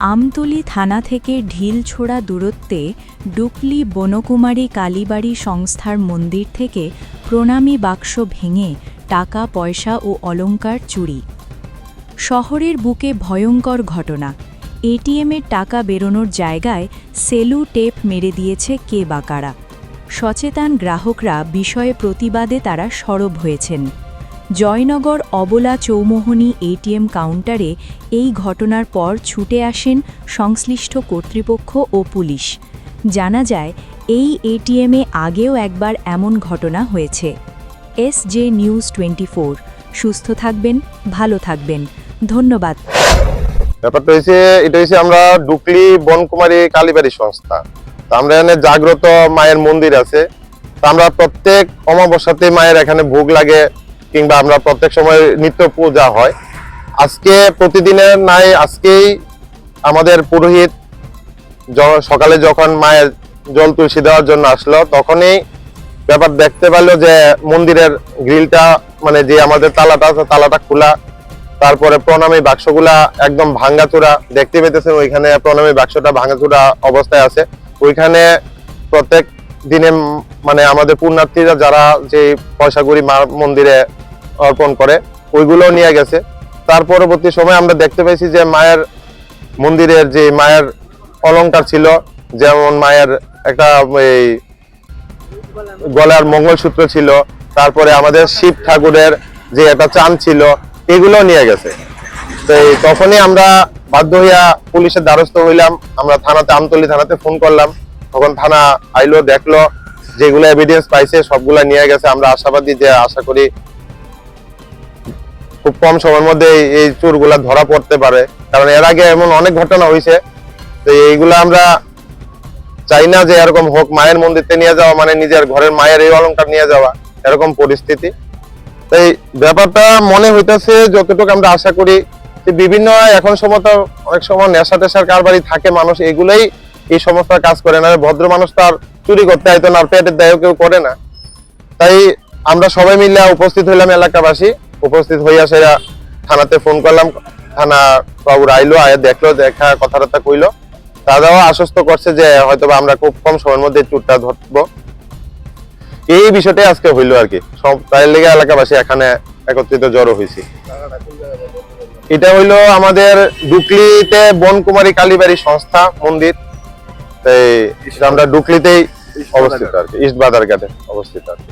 আমতলী থানা থেকে ঢিলছোড়া দূরত্বে ডুকলি বনকুমারী কালীবাড়ি সংস্থার মন্দির থেকে প্রণামী বাক্স ভেঙে টাকা, পয়সা ও অলংকার চুরি। শহরের বুকে ভয়ঙ্কর ঘটনা। এটিএমের টাকা বেরোনোর জায়গায় সেলু টেপ মেরে দিয়েছে কে বা কারা। সচেতন গ্রাহকরা বিষয়ে প্রতিবাদে তারা সরব হয়েছেন। জয়নগর অবলা চৌমোহনী এটিএম কাউন্টারে এই ঘটনার পর ছুটে আসেন সংশ্লিষ্ট কর্তৃপক্ষ ও পুলিশ। জানা যায়, এই এটিএমে আগেও একবার এমন ঘটনা হয়েছে। এস জে নিউজ টোয়েন্টি সুস্থ থাকবেন, ভালো থাকবেন। ধন্যবাদ। ব্যাপারটা হয়েছে এটা হয়েছে আমরা ডুকলি বনকুমারী কালীবাড়ি সংস্থা। তো আমরা এখানে জাগ্রত মায়ের মন্দির আছে। তো আমরা প্রত্যেক অমাবস্যাতে মায়ের এখানে ভোগ লাগে। কিংবা আমরা প্রত্যেক সময় নিত্য পূজা হয়। আজকে প্রতিদিনের নাই আজকেই আমাদের পুরোহিত সকালে যখন মায়ের জল তুলসী দেওয়ার জন্য আসলো, তখনই ব্যাপার দেখতে পেল যে মন্দিরের গ্রিলটা মানে যে আমাদের তালাটা আছে, তালাটা খোলা। তারপরে প্রণামী বাক্সগুলা একদম ভাঙ্গাচুরা দেখতে পেতেছেন। ওইখানে প্রণামী বাক্সটা ভাঙ্গাচুরা অবস্থায় আছে। ওইখানে প্রত্যেক দিনে মানে আমাদের পুণ্যার্থীরা যারা যে পয়সাগুড়ি মা মন্দিরে অর্পণ করে ওইগুলো নিয়ে গেছে। তার পরবর্তী সময় আমরা দেখতে পেয়েছি যে মায়ের মন্দিরের যে মায়ের অলংকার ছিল, যেমন মায়ের একটা এই গলার মঙ্গলসূত্র ছিল, তারপরে আমাদের শিব ঠাকুরের যে একটা চান ছিল এগুলো নিয়ে গেছে। তো তখনই আমরা বাধ্য হইয়া পুলিশের দ্বারস্থ হইলাম। আমরা থানাতে, আমতলি থানাতে ফোন করলাম। তখন থানা আইলো, দেখল, যেগুলো এভিডেন্স পাইছে, সবগুলা নিয়ে গেছে। আমরা আশাবাদী যে আশা করি খুব কম সময়ের মধ্যে এই- চোরগুলা ধরা পড়তে পারে। কারণ এর আগে এমন অনেক ঘটনা হয়েছে তো এইগুলা আমরা চাই না যে এরকম হোক, মায়ের মন্দিরতে নিয়ে যাওয়া মানে নিজের ঘরের মায়ের এই অলংকার নিয়ে যাওয়া, এরকম পরিস্থিতি। তাই ব্যাপারটা মনে হইতেছে যতটুকু আমরা আশা করি যে বিভিন্ন এখন সময় তো অনেক সময় নেশা টেশার কারবারি থাকে মানুষ, এগুলাই এই সমস্ত কাজ করে না। ভদ্র মানুষ তো আর চুরি করতে হয়তো না পেটের দায়ও কেউ করে না। তাই আমরা সবাই মিলে উপস্থিত হইলাম এলাকাবাসী। উপস্থিত হইয়া সেরা থানাতে ফোন করলাম। থানা বাবুর আইলো, আয়া দেখল, দেখা, কথাবার্তা কইলো। দাদাও আশ্বস্ত করছে যে হয়তো আমরা খুব কম সময়ের মধ্যে চুরটা ধরবো। এই বিষয়টাই আজকে হইল আর কি। সব তাই লেগে এলাকাবাসী এখানে একত্রিত জড়ো হয়েছি এটা হইল আমাদের ডুকলিতে বনকুমারী কালীবাড়ি সংস্থা মন্দির। তাই আমরা ডুকলিতেই অবস্থিত আর কি ইস্ট বাজার ঘাটে অবস্থিত আর কি।